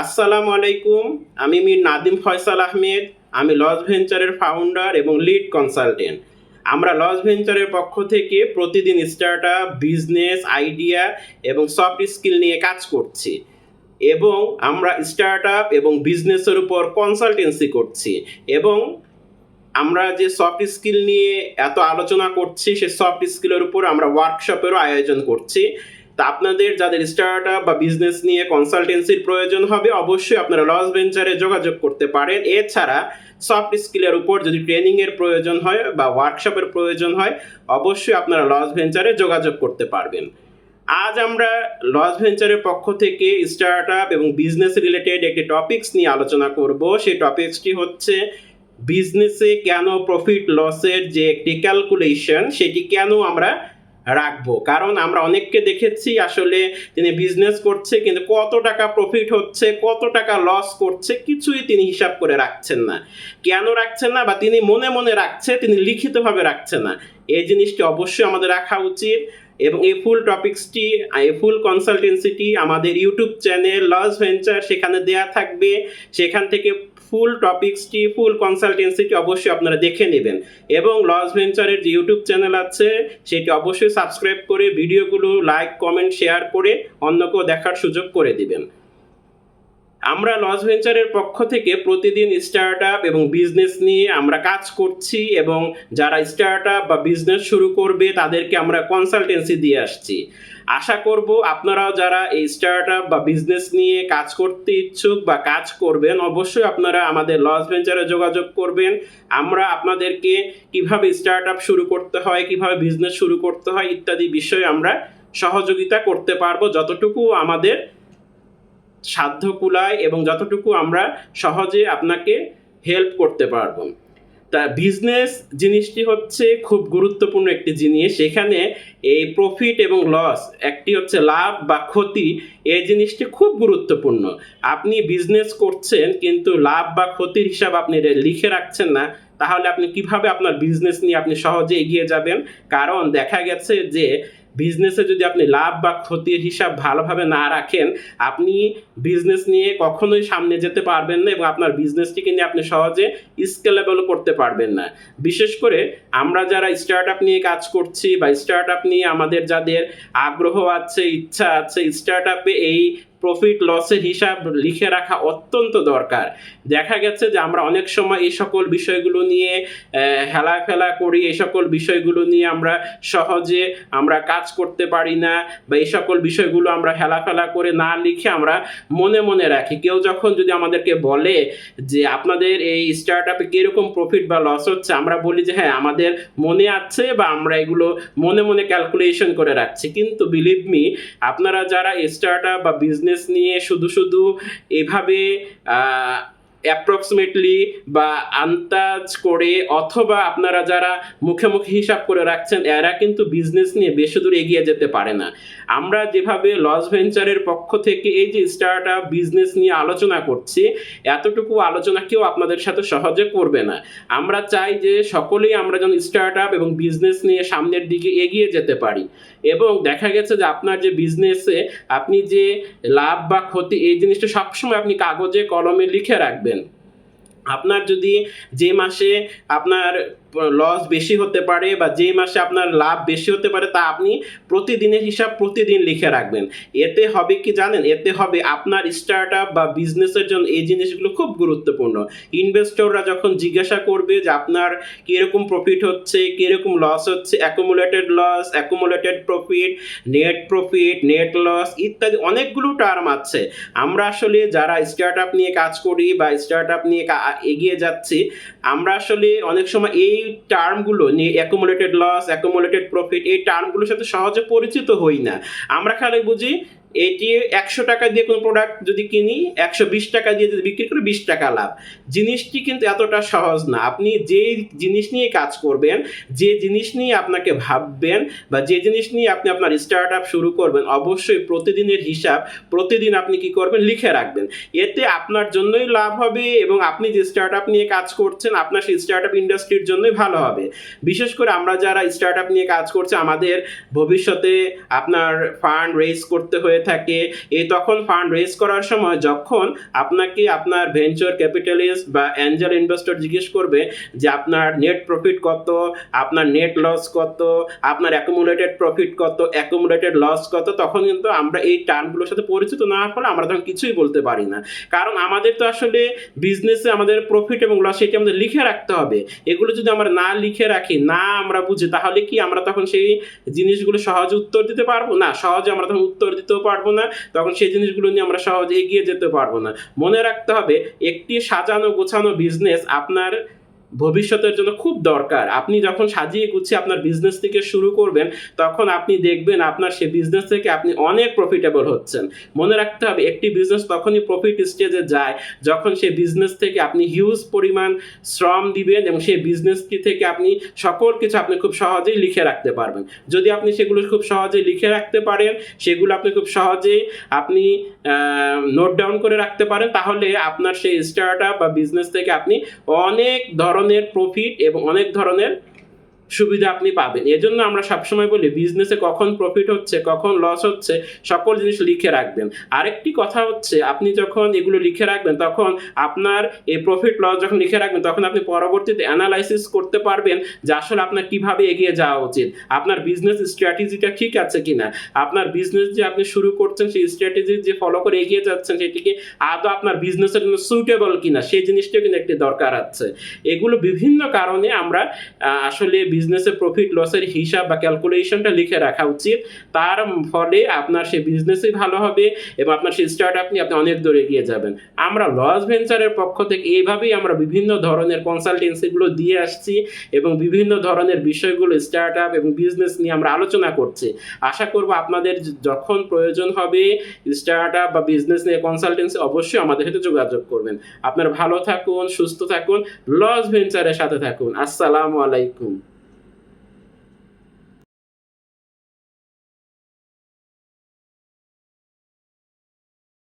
আসসালামু আলাইকুম, আমি মির নাদিম ফয়সাল আহমেদ, আমি লস ভেঞ্চারের ফাউন্ডার এবং লিড কনসালটেন্ট আমরা লস ভেঞ্চারের পক্ষ থেকে প্রতিদিন স্টার্ট আপ বিজনেস আইডিয়া এবং সফট স্কিল নিয়ে কাজ করছি এবং আমরা স্টার্ট আপ এবং বিজনেসের উপর কনসালটেন্সি করছি এবং আমরা যে সফট স্কিল নিয়ে এত আলোচনা করছি, সে সফট স্কিলের উপর আমরা ওয়ার্কশপেরও আয়োজন করছি। তা আপনাদের যাদের স্টার্ট আপ বা বিজনেস নিয়ে কনসালটেন্সির প্রয়োজন হবে, অবশ্যই আপনারা লস ভেঞ্চারে যোগাযোগ করতে পারেন। এছাড়া সফট স্কিলের উপর যদি ট্রেনিংয়ের প্রয়োজন হয় বা ওয়ার্কশপের প্রয়োজন হয়, অবশ্যই আপনারা লস ভেঞ্চারে যোগাযোগ করতে পারবেন। আজ আমরা লস ভেঞ্চারের পক্ষ থেকে স্টার্ট আপ এবং বিজনেস রিলেটেড একটি টপিকস নিয়ে আলোচনা করব। সেই টপিক্সটি হচ্ছে বিজনেসে কেন প্রফিট লসের যে একটি ক্যালকুলেশন সেটি কেন আমরা রাখব। কারণ আমরা অনেককে দেখেছি আসলে তিনি বিজনেস করছে, কিন্তু কত টাকা প্রফিট হচ্ছে, কত টাকা লস করছে, কিছুই তিনি হিসাব করে রাখছেন না। কেন রাখছেন না? বা তিনি মনে মনে রাখছে, তিনি লিখিতভাবে রাখছেন না। এই জিনিসটি অবশ্যই আমাদের রাখা উচিত এবং এই ফুল টপিক্সটি এই ফুল কনসালটেন্সিটি আমাদের ইউটিউব চ্যানেল লস ভেঞ্চার সেখানে দেয়া থাকবে। সেখান থেকে ফুল টপিক্সটি ফুল কনসালটেন্সিটি অবশ্যই আপনারা দেখে নেবেন। এবং লস ভেঞ্চারের যে ইউটিউব চ্যানেল আছে, সেটি অবশ্যই সাবস্ক্রাইব করে ভিডিওগুলো লাইক কমেন্ট শেয়ার করে অন্যকেও দেখার সুযোগ করে দিবেন। আমরা লস ভেঞ্চারের পক্ষ থেকে প্রতিদিন স্টার্ট আপ এবং বিজনেস নিয়ে আমরা কাজ করছি এবং যারা স্টার্ট আপ বা বিজনেস শুরু করবে তাদেরকে আমরা কনসালটেন্সি দিয়ে আসছি। আশা করব আপনারাও যারা এই স্টার্ট আপ বা বিজনেস নিয়ে কাজ করতে ইচ্ছুক বা কাজ করবেন, অবশ্যই আপনারা আমাদের লস ভেঞ্চারে যোগাযোগ করবেন। আমরা আপনাদেরকে কীভাবে স্টার্ট আপ শুরু করতে হয়, কীভাবে বিজনেস শুরু করতে হয় ইত্যাদি বিষয়ে আমরা সহযোগিতা করতে পারব। যতটুকু আমাদের সাধ্য কুলায় এবং যতটুকু আমরা সহজে আপনাকে হেল্প করতে পারব। তা বিজনেস জিনিসটি হচ্ছে খুব গুরুত্বপূর্ণ একটি জিনিস। সেখানে এই প্রফিট এবং লস একটি হচ্ছে লাভ বা ক্ষতি, এই জিনিসটি খুব গুরুত্বপূর্ণ। আপনি বিজনেস করছেন কিন্তু লাভ বা ক্ষতির হিসাব আপনি লিখে রাখছেন না, তাহলে আপনি কীভাবে আপনার বিজনেস নিয়ে আপনি সহজে এগিয়ে যাবেন? কারণ দেখা গেছে যে বিজনেসে যদি আপনি লাভ বা ক্ষতির হিসাব ভালোভাবে না রাখেন, আপনি বিজনেস নিয়ে কখনোই সামনে যেতে পারবেন না এবং আপনার বিজনেসটিকে নিয়ে আপনি সহজে স্কেলেবল করতে পারবেন না। বিশেষ করে আমরা যারা স্টার্ট আপ নিয়ে কাজ করছি বা স্টার্ট আপ নিয়ে আমাদের যাদের আগ্রহ আছে, ইচ্ছা আছে স্টার্ট আপে এই প্রফিট লসের হিসাব লিখে রাখা অত্যন্ত দরকার। দেখা গেছে যে আমরা অনেক সময় এই সকল বিষয়গুলো নিয়ে হেলা ফেলা করি, এই সকল বিষয়গুলো নিয়ে আমরা সহজে আমরা কাজ করতে পারি না বা এই সকল বিষয়গুলো আমরা হেলাফেলা করে না লিখে আমরা মনে মনে রাখি। কেউ যখন যদি আমাদেরকে বলে যে আপনাদের এই স্টার্ট আপে কীরকম প্রফিট বা লস হচ্ছে, আমরা বলি যে হ্যাঁ আমাদের মনে আছে বা আমরা এগুলো মনে মনে ক্যালকুলেশন করে রাখছি। কিন্তু বিলিভ মি আপনারা যারা স্টার্ট আপ বা বিজনেস নিয়ে শুধু শুধু এভাবে অ্যাপ্রক্সিমেটলি বা আন্দাজ করে অথবা আপনারা যারা মুখে মুখে হিসাব করে রাখছেন, এরা কিন্তু বিজনেস নিয়ে বেশি দূর এগিয়ে যেতে পারে না। আমরা যেভাবে লস ভেঞ্চারের পক্ষ থেকে এই যে স্টার্ট আপ বিজনেস নিয়ে আলোচনা করছি, এতটুকু আলোচনা কেউ আপনাদের সাথে সহজে করবে না। আমরা চাই যে সকলেই আমরা যেন স্টার্ট আপ এবং বিজনেস নিয়ে সামনের দিকে এগিয়ে যেতে পারি। এবং দেখা গেছে যে আপনার যে বিজনেসে আপনি যে লাভ বা ক্ষতি এই জিনিসটা সবসময় আপনি কাগজে, কলমে লিখে রাখবেন। আপনার যদি যে মাসে আপনার লস বেশি হতে পারে বা যে মাসে আপনার লাভ বেশি হতে পারে তা আপনি প্রতিদিনের হিসাব প্রতিদিন লিখে রাখবেন। এতে হবে কি জানেন? এতে হবে আপনার স্টার্ট আপ বা বিজনেসের জন্য এই জিনিসগুলো খুব গুরুত্বপূর্ণ। ইনভেস্টররা যখন জিজ্ঞাসা করবে যে আপনার কীরকম প্রফিট হচ্ছে, কীরকম লস হচ্ছে accumulated loss accumulated profit net profit net loss ইত্যাদি অনেকগুলো টার্ম আছে। আমরা আসলে যারা স্টার্ট আপ নিয়ে কাজ করি বা স্টার্ট আপ নিয়ে এগিয়ে যাচ্ছি। আমরা আসলে অনেক সময় এই টার্মগুলো নিয়ে অ্যাকুমুলেটেড লস অ্যাকুমুলেটেড প্রফিট এই টার্মগুলোর সাথে সহজে পরিচিত হই না। আমরা খালি বুঝি এটি একশো টাকা দিয়ে কোনো প্রোডাক্ট যদি কিনি, একশো বিশ টাকা দিয়ে যদি বিক্রি করে, বিশ টাকা লাভ। জিনিসটি কিন্তু এতটা সহজ না। আপনি যে জিনিস নিয়ে কাজ করবেন, যে জিনিস নিয়ে আপনাকে ভাববেন বা যে জিনিস নিয়ে আপনি আপনার স্টার্ট আপ শুরু করবেন, অবশ্যই প্রতিদিনের হিসাব, প্রতিদিন আপনি কি করবেন, লিখে রাখবেন। এতে আপনার জন্যই লাভ হবে এবং আপনি যে স্টার্ট আপ নিয়ে কাজ করছেন, আপনার সেই স্টার্ট আপ ইন্ডাস্ট্রির জন্যই ভালো হবে। বিশেষ করে আমরা যারা স্টার্ট আপ নিয়ে কাজ করছে, আমাদের ভবিষ্যতে আপনার ফান্ড রেজ করতে হয়েছে থাকে। এই তখন ফান্ড রেজ করার সময় যখন আপনাকে আপনার ভেঞ্চার ক্যাপিটালিস্ট বা অ্যাঞ্জেল ইনভেস্টর জিজ্ঞেস করবে যে আপনার নেট প্রফিট কত, আপনার নেট লস কত, আপনার অ্যাকুমুলেটেড প্রফিট কত অ্যাকুমুলেটেড লস কত, তখন কিন্তু আমরা এই টার্মগুলোর সাথে পরিচিত না ফলে আমরা তখন কিছুই বলতে পারি না। কারণ আমাদের তো আসলে বিজনেসে আমাদের প্রফিট এবং লস এটি আমাদের লিখে রাখতে হবে। এগুলো যদি আমরা না লিখে রাখি, না আমরা বুঝি, তাহলে কি আমরা তখন সেই জিনিসগুলো সহজে উত্তর দিতে পারব? না, সহজে আমরা তখন উত্তর দিতেও পারব না, তখন সেই জিনিসগুলো নিয়ে আমরা সহজে এগিয়ে যেতে পারব না। মনে রাখতে হবে, একটি সাজানো গোছানো বিজনেস আপনার ভবিষ্যতের জন্য খুব দরকার। আপনি যখন সাজিয়ে গুছিয়ে আপনার বিজনেস থেকে শুরু করবেন, তখন আপনি দেখবেন আপনার সেই বিজনেস থেকে আপনি অনেক প্রফিটেবল হচ্ছেন। মনে রাখতে হবে, একটি বিজনেস তখনই প্রফিট স্টেজে যায় যখন সেই বিজনেস থেকে আপনি হিউজ পরিমাণ শ্রম দিবেন এবং সেই বিজনেসটি থেকে আপনি সকল কিছু আপনি খুব সহজেই লিখে রাখতে পারবেন। যদি আপনি সেগুলো খুব সহজেই লিখে রাখতে পারেন, সেগুলো আপনি খুব সহজেই আপনি নোট ডাউন করে রাখতে পারেন, তাহলে আপনার সেই স্টার্ট আপ বা বিজনেস থেকে আপনি অনেক ধরনের প্রফিট এবং অনেক ধরনের সুবিধা আপনি পাবেন। এজন্য আমরা সবসময় বলি বিজনেসে কখন প্রফিট হচ্ছে, কখন লস হচ্ছে, সকল জিনিস লিখে রাখবেন। আরেকটি কথা হচ্ছে, আপনি যখন এগুলো লিখে রাখবেন, তখন আপনার এই প্রফিট লস যখন লিখে রাখবেন, তখন আপনি পরবর্তীতে অ্যানালাইসিস করতে পারবেন যে আসলে আপনার কীভাবে এগিয়ে যাওয়া উচিত। আপনার বিজনেস স্ট্র্যাটেজিটা ঠিক আছে কিনা? আপনার বিজনেস যে আপনি শুরু করছেন, সেই স্ট্র্যাটেজি যে ফলো করে এগিয়ে যাচ্ছেন, সেটিকে আদৌ আপনার বিজনেসের জন্য সুইটেবল কিনা, সেই জিনিসটাও কিন্তু একটি দরকার আছে। এগুলো বিভিন্ন কারণে আমরা আসলে বিজনেসের প্রফিট লসের হিসাব বা ক্যালকুলেশনটা লিখে রাখা উচিত। তার ফলে আপনার সেই বিজনেসই ভালো হবে এবং আপনার সেই স্টার্ট আপনি আপনি অনেক দূর এগিয়ে যাবেন। আমরা লস ভেঞ্চারের পক্ষ থেকে এইভাবেই আমরা বিভিন্ন ধরনের কনসালটেন্সিগুলো দিয়ে আসছি এবং বিভিন্ন ধরনের বিষয়গুলো স্টার্ট আপ এবং বিজনেস নিয়ে আমরা আলোচনা করছি। আশা করব আপনাদের যখন প্রয়োজন হবে স্টার্ট আপ বা বিজনেস নিয়ে কনসালটেন্সি অবশ্যই আমাদের সাথে যোগাযোগ করবেন। আপনারা ভালো থাকুন, সুস্থ থাকুন লস ভেঞ্চারের সাথে থাকুন। আসসালামু আলাইকুম।